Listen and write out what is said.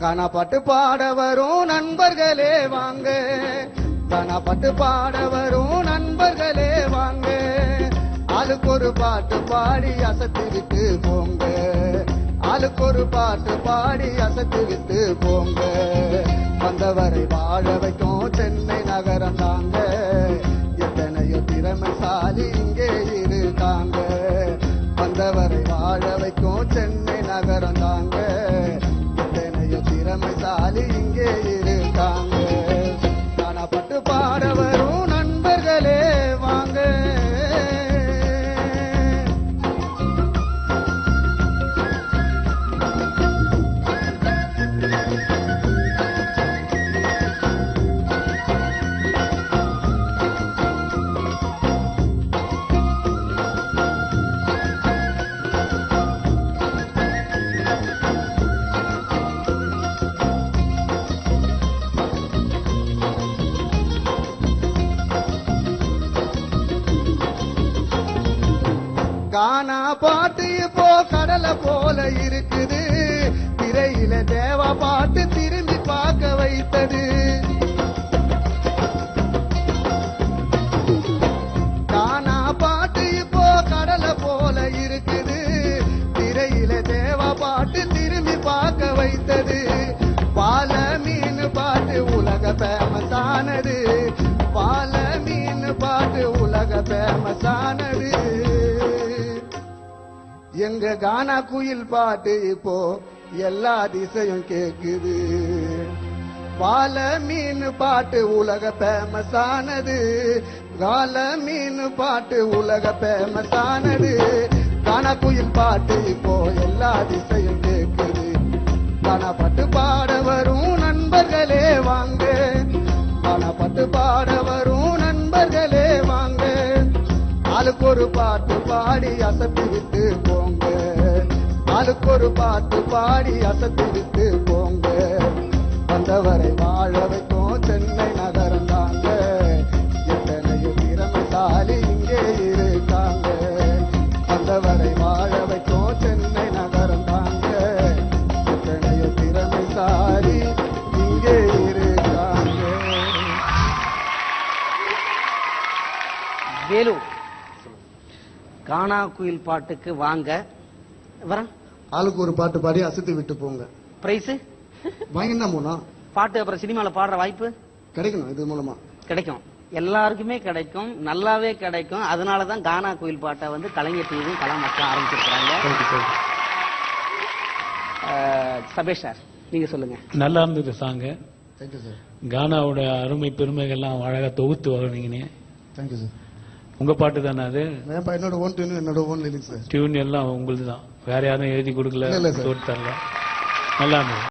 காணாப்பாட்டு பாட வரும் நண்பர்களே வாங்க. காணாப்பாட்டு பாட வரும் நண்பர்களே வாங்க. ஆளுக்கு ஒரு பாட்டு பாடி அசத்தி விட்டு போங்க. ஆளுக்கு ஒரு பாட்டு பாடி அசத்திவிட்டு போங்க. வந்தவரை வாழ வைக்கும் சென்னை நகரம் தாங்க. எத்தனையோ திறமைசாலி இங்கே இருக்காங்க. வந்தவரை வாழ வைக்கும் இங்கே இருக்காங்க. கானா பாட்டு இப்போ கடலை போல இருக்குது. திரையில தேவா பாட்டு திரும்பி பார்க்க வைத்தது. கானா பாட்டு இப்போ கடலை போல இருக்குது. திரையில தேவா பாட்டு திரும்பி பார்க்க வைத்தது. பால மீன் பாட்டு உலக ஃபேமஸ் ஆனது. பால மீன் பாட்டு உலக ஃபேமஸ் ஆனது. எங்க கானா குயில் பாட்டு இப்போ எல்லா திசையும் கேக்குது. பால மீன் பாட்டு உலக ஃபேமஸ் ஆனது. கால மீன் பாட்டு உலக ஃபேமஸ் ஆனது. கானா குயில் பாட்டு இப்போ எல்லா திசையும் கேக்குது. கானா பாட்டு ஒரு பாட்டு பாடி அசத்தி போங்க. ஆளுக்கு ஒரு பாட்டு பாடி அசத்தி போங்க. வந்தவரை வாழ வைக்கும் சென்னை நகரம் தாங்க. எத்தனையோ திறமைசாலி இங்கே இருக்காங்க. வந்தவரை வாழ வைக்கும் சென்னை நகரம் தாங்க. எத்தனையோ திறமைசாலி இங்கே இருக்காங்க. வேலூர் கானா குயில் பாட்டுக்கு வாங்க. வரேன் ஆளுக்கு ஒரு பாட்டு பாடி அசத்தி விட்டு போங்க. பிரைஸ்? வாங்கினா போனா பாட்டு அப்புறம் சினிமால பாடுற வாய்ப்பு? கிடைக்கணும் இது மூலமா. கிடைக்கும். எல்லாருக்குமே கிடைக்கும் நல்லாவே கிடைக்கும். அதனால தான் கானா குயில் பாட்டை வந்து கலைஞர் டிவியும் கலா மக்களும் ஆரம்பிச்சிருக்கிறாங்க. சபேஷ் சார் நீங்க சொல்லுங்க. நல்லா இருந்தது சாங்கு. கானாவோட அருமை பெருமைகள்லாம் அழகா தொகுத்து வழங்கினீங்க தேங்க்யூ சார் உங்க பாட்டு தானே அது? ஏன்ப்பா என்னோட ஓன் டியூன் என்னோட ஓன் லிரிக்ஸ் டியூன் எல்லாம் உங்களுது தான். வேற யாரும் எழுதி கொடுக்கல தரல நல்லா